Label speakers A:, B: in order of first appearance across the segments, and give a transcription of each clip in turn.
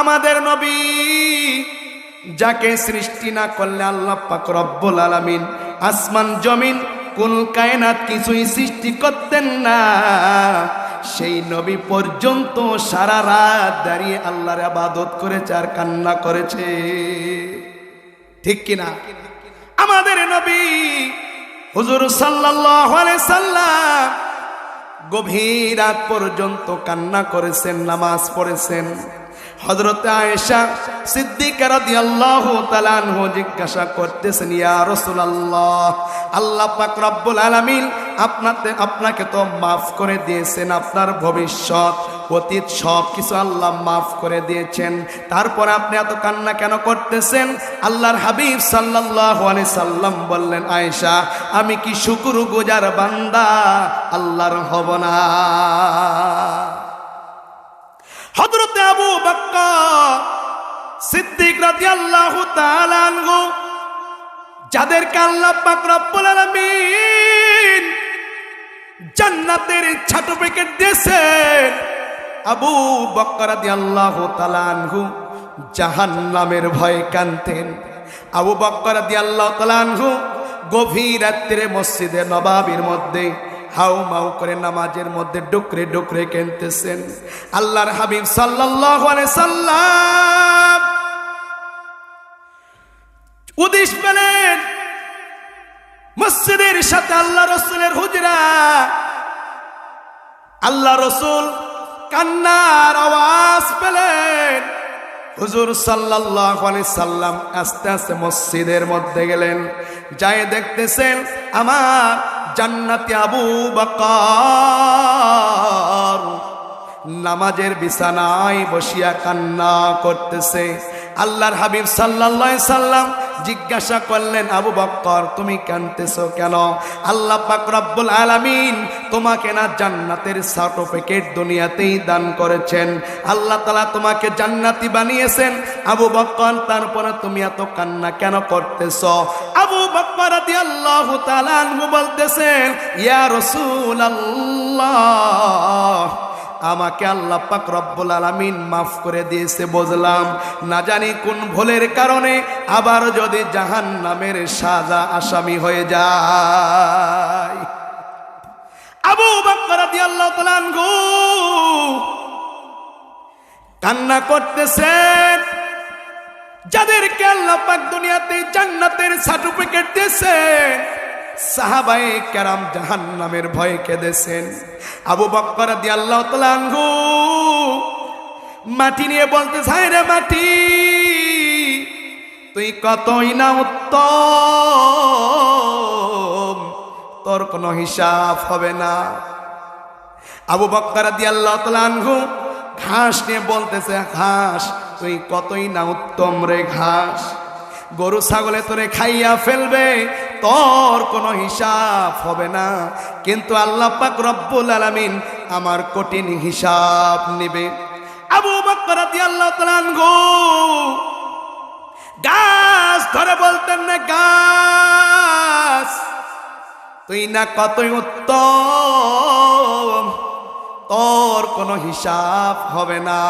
A: আমাদের নবী যাকে সৃষ্টি না করলে আল্লাহ পাক রব্বুল আলামিন আসমান, জমিন কোন কায়নাত কিছুই সৃষ্টি করতেন না। সেই নবী পর্যন্ত সারা রাত দাঁড়িয়ে আল্লাহর আবাদত করেছে আর কান্না করেছে। ঠিক কিনা? আমাদের নবী হুজুর সাল্লাল্লাহু আলাইহি সাল্লাম গভীর রাত পর্যন্ত কান্না করেছেন, নামাজ পড়েছেন। হযরত আয়েশা সিদ্দিকা রাদিয়াল্লাহু তাআলা আনহু জিজ্ঞাসা করতেছেন, ইয়া রাসূলুল্লাহ, আল্লাহ পাক রব্বুল আলামিন আপনাকে আপনাকে তো মাফ করে দিয়েছেন, আপনার ভবিষ্যৎ, অতীত সব কিছু আল্লাহ মাফ করে দিয়েছেন। তারপর আপনি এত কান্না কেন করতেছেন? আল্লাহর হাবিব সাল্লাল্লাহু আলাইহি সাল্লাম বললেন, আয়েশা, আমি কি শুকুর গুজার বান্দা? আল্লাহর হব না। বকর সিদ্দিক রাদিয়াল্লাহু তাআলা আনহু যাদেরকে আল্লাহ পাক রব্বুল আলামিন জান্নাতের সার্টিফিকেট দিয়েছেন, আবু জাহান্নামের ভয়ে কানতেন আবু বকর রাদিয়াল্লাহু তাআলা আনহু গভীর রাত্রে মসজিদে নবাবির মধ্যে হাউ মাউ করে নামাজের মধ্যে ডুকরে ডুকরে কেনতেছেন। আল্লাহর হাবিব আলাইহি সাল্লাম উদিস পেলেন মসজিদের সাথে আল্লাহ রসুলের হুজরা। আল্লাহ রসুল কান্নার আওয়াজ পেলেন। হুজুর আলাইহি সাল্লাম আস্তে আস্তে মসজিদের মধ্যে গেলেন। যাই দেখতেছেন আমার জান্নাতি আবু বকর। নামাজের বিছানায় বসিয়া কান্না করতেছে। আল্লাহর হাবিব সাল্লাল্লাহু সাল্লাম জিজ্ঞাসা করলেন, আবু বক্কর, তুমি কানতেছো কেন? আল্লাহ পাক রব্বুল আলামিন তোমাকে না জান্নাতের সার্টিফিকেট দুনিয়াতেই দান করেছেন। আল্লাহ তালা তোমাকে জান্নাতি বানিয়েছেন। আবু বক্কর, তারপরে তুমি এত কান্না কেন করতেছো? আবু বক্কর রাদিয়াল্লাহু তাআলা বলতেছেন, ইয়া আমাকে আল্লাহ পাক রব্বুল আলামিন মাফ করে দিয়েছে, বুঝলাম। না জানি কোন ভুলের কারণে আবার যদি জাহান নামের সাজা আসামি হয়ে যায়। আবু বকর রাদিয়াল্লাহু তাআলা কান্না করতেছেন যাদেরকে আল্লাহ পাক দুনিয়াতে জান্নাতের সার্টিফিকেট দিয়েছেন সাহাবাই কেরাম জাহান নামের ভয়ে কেঁদেছেন। আবু বক্কর দিয়ে আল্লাহ তালাঙ্গু মাটি নিয়ে বলতে চাই রে মাটি, তুই কতই না উত্তম, তোর কোনো হিসাব হবে না। আবু বক্কর দিয়ে আল্লাহ তালাঙ্গু ঘাস নিয়ে বলতেছে, ঘাস তুই কতই না উত্তম রে ঘাস। গরু, ছাগলে তোরে খাইয়া ফেলবে, তোর কোনো হিসাব হবে না। কিন্তু আল্লাহ পাক রব্বুল আলামিন আমার কঠিন হিসাব নেবে। আবু বকর রাদিয়াল্লাহু আনহু গাছ ধরে বলতেন না, গাছ, তুই না কতই উত্তম, তোর কোনো হিসাব হবে না।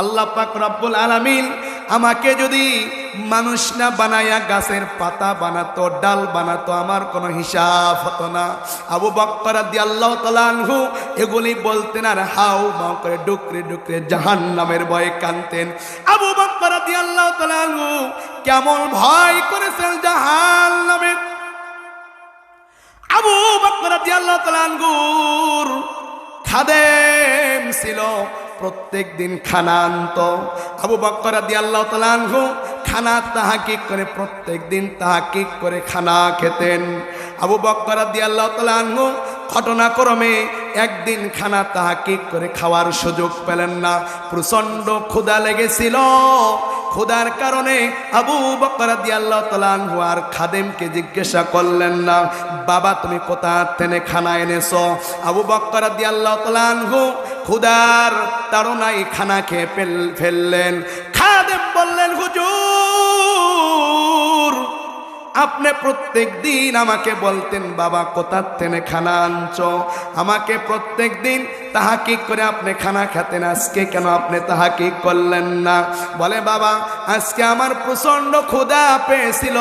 A: আল্লাহ পাক রব্বুল আলামিন আমাকে যদি মানুষ না বানায়া গাছের পাতা বানাতো, ডাল বানাতো, আমার কোনো হিসাব হতো না। আবু বক্কর দিয়ে আল্লাহ তালানহু এগুলি বলতেন, আর হাউ মাউ করে ডুকরে ডুকরে জাহান নামের ভয়ে কানতেন আবু বক্কর দিয়ে আল্লাহ তালানহু কেমন ভয় করেছেন জাহান নামের আবু বক্কর দিয়ে আল্লাহ তালানহুর খাদেম ছিল। প্রত্যেক দিন খানা আনত আবু বক্কর দিয়ে আল্লাহ তালাহ খানা তাহাকিক করে, প্রত্যেক দিন তাহাকিক করে খানা খেতেন। আবু বক্কর দিয়ে আল্লাহ তালাহ ঘটনাক্রমে একদিন খানা তাহাকিক করে খাওয়ার সুযোগ পেলেন না। প্রচণ্ড ক্ষুধা লেগেছিল। ক্ষুধার কারণে আবু বকর দিয়ে আল্লাহ তালানহু আর খাদেমকে জিজ্ঞাসা করলেন না, বাবা, তুমি কোথা থেকে খানা এনেছ? আবু বকর দিয়ে আল্লাহ তালানহু ক্ষুধার তাড়নাই খানা খেয়ে ফেল, ফেললেন। আপনি প্রত্যেক দিন আমাকে বলতেন, বাবা, কোথার থেকে খানা আনছ? আমাকে প্রত্যেক দিন তাহাকি করে আপনি খানা খেতেন, আজকে কেন আপনি তাহাকি করলেন না? বলে, বাবা, আজকে আমার প্রচণ্ড ক্ষুধা পেয়েছিল।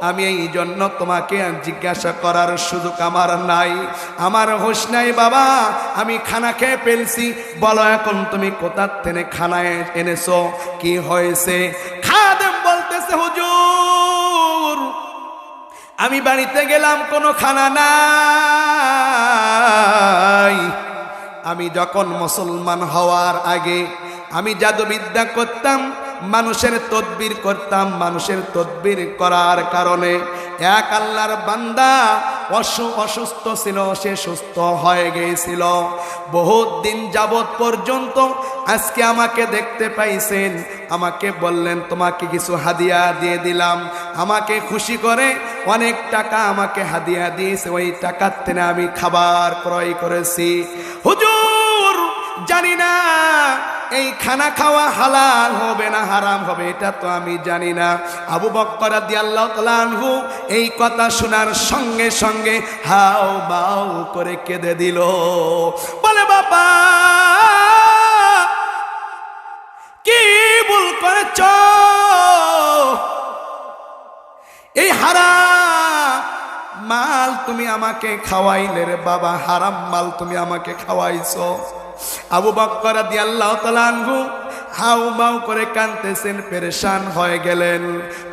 A: আমি এই জন্য তোমাকে জিজ্ঞাসা করার সুযোগ আমার নাই। আমার হোস নাই, বাবা, আমি খানা খেয়ে ফেলছি। বলো, এখন তুমি কোথার থেকে খানা এ- এনেছো? কি হয়েছে? হুজুর, আমি বাড়িতে গেলাম, কোনো খানা নাই। আমি যখন মুসলমান হওয়ার আগে আমি জাদুবিদ্যা করতাম, মানুষের তদবির করতাম, মানুষের তদবির করার কারণে এক আল্লাহর বান্দা অসুস্থ ছিল, সে সুস্থ হয়ে গিয়েছিল। বহুত দিন যাবৎ পর্যন্ত আজকে আমাকে দেখতে পাইছেন। আমাকে বললেন, তোমাকে কিছু হাদিয়া দিয়ে দিলাম। আমাকে খুশি করে অনেক টাকা আমাকে হাদিয়া দিয়েছে। ওই টাকার থেকে আমি খাবার ক্রয় করেছি। হুজুর, জানি না এই খানা খাওয়া হালাল হবে না, হারাম হবে, এটা তো আমি জানি না। আবু বক্কর তালানহু এই কথা শোনার সঙ্গে সঙ্গে হাও বাউ করে কেঁদে দিল। বলে, বাবা, কি ভুল করেছ? এই হারাম মাল তুমি আমাকে খাওয়াইলে রে বাবা, হারাম মাল তুমি আমাকে খাওয়াইছো। আবু বক্কর দি আল্লাহ তালানহু হাউ মাউ করে কানতেছেন পেরেশান হয়ে গেলেন।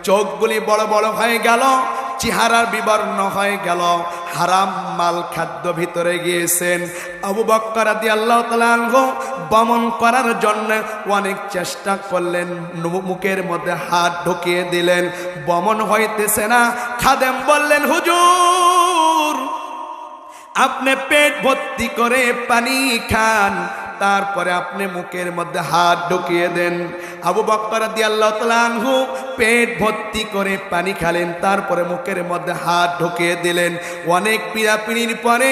A: চোখগুলি বড় বড় হয়ে গেল। চেহারার বিবর্ণ হয়ে গেল। হারাম মাল খাদ্য ভিতরে গিয়েছেন। আবু বক্কর দি আল্লাহ তালানহু বমন করার জন্য অনেক চেষ্টা করলেন। মুখের মধ্যে হাত ঢুকিয়ে দিলেন। বমন হইতেছে না। খাদেম বললেন, হুজুর, আপনি পেট ভর্তি করে পানি খান। তারপরে আপনি মুখের মধ্যে হাত ঢুকিয়ে দেন। আবু বক্কর দিয়ে আল্লাহ পেট ভর্তি করে পানি খালেন, তারপরে মুখের মধ্যে হাত ঢুকিয়ে দিলেন। অনেক পিড়াপিড়ির পরে,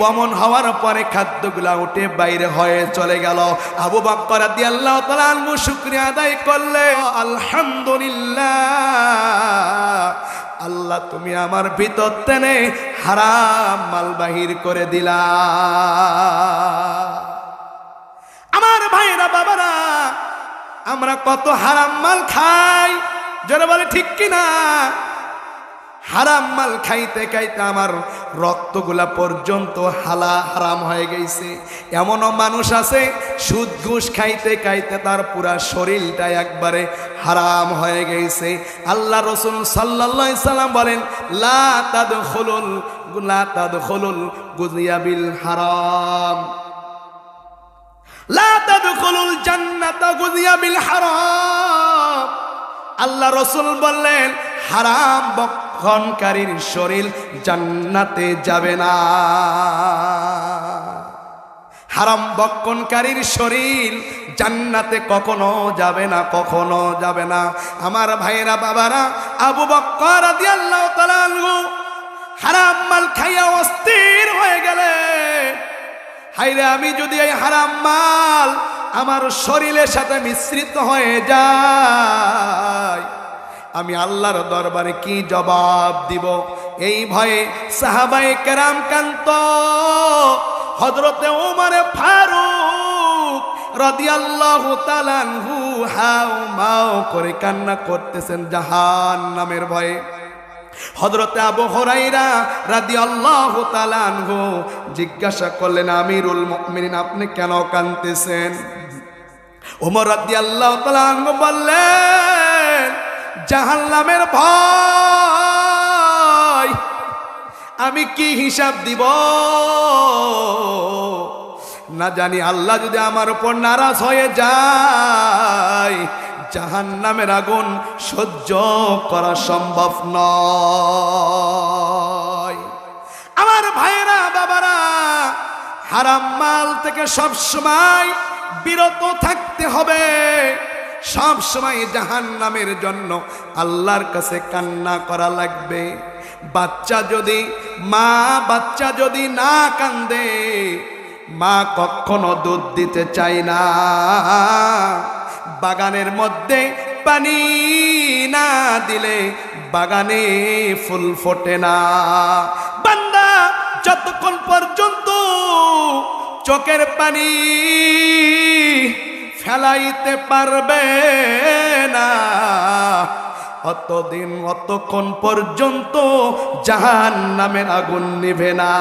A: বমন হওয়ার পরে খাদ্যগুলা উঠে বাইরে হয়ে চলে গেল। আবু বক্কর দিয়ে আল্লাহ তালু শুক্রিয়া আদায় করলে, আলহামদুলিল্লাহ, আল্লাহ তুমি আমার ভিতর তেনে হারাম মাল বাহির করে দিলা। আমার ভাইরা, বাবারা, আমরা কত হারাম মাল খাই। যারা বলে, ঠিক কিনা? হারাম মাল খাইতে খাইতে আমার রক্তগুলা পর্যন্ত হালা হারাম হয়ে গেছে। এমনও মানুষ আছে, সুদ ঘুষ খাইতে খাইতে তার পুরা শরীরটা একবারে হারাম হয়ে গেছে। আল্লাহ রসুল সাল্লাহ সাল্লাম বলেন, লা তাদ খোলুল লা তাদ খোলুল গুজিয়াবিল হারাম। আল্লাহ রসুল বললেন, হারাম বক্ষণকারীর শরীর জান্নাতে যাবে না। হারাম বক্ষণকারীর শরীর জান্নাতে কখনো যাবে না, কখনো যাবে না। আমার ভাইরা বাবারা, আবু বক্কর আনহু হারাম মাল খাইয়া অস্থির হয়ে গেলে। হাইরে আমি যদি এই হারাম মাল আমার শরীরের সাথে মিশ্রিত হয়ে যায়। আমি আল্লাহর দরবারে কি জবাব দিব? এই ভয়ে সাহাবাই কেরাম কান্ত হজরতে ওমরে ফারুক রাদিয়াল্লাহু তাআলাহু হাও মাও করে কান্না করতেছেন জাহান নামের ভয়ে। হজরতে আবু হরাইরা রাদি আল্লাহ তালানহু জিজ্ঞাসা করলেন, আমিরুল মুমিনিন, আপনি কেন কানতেছেন ওমর রাদি আল্লাহ বললেন, জাহান্নামের ভয় আমি কি হিসাব দিব? না জানি আল্লাহ যদি আমার উপর নারাজ হয়ে যায় জাহান নামের আগুন সহ্য করা সম্ভব নয়। আমার ভাইরা বাবারা, হারাম মাল থেকে সব সময় বিরত থাকতে হবে। সব সময় জাহান নামের জন্য আল্লাহর কাছে কান্না করা লাগবে। বাচ্চা যদি, মা বাচ্চা যদি না কান্দে, মা কখনো দুধ দিতে চায় না। বাগানের মধ্যে পানি না দিলে বাগানে ফুল ফোটে না। বান্দা, যতক্ষণ চোখের পানি ফেলাইতে পারবে না। অতদিন অতক্ষণ পর্যন্ত জাহান নামের আগুন নিভে না।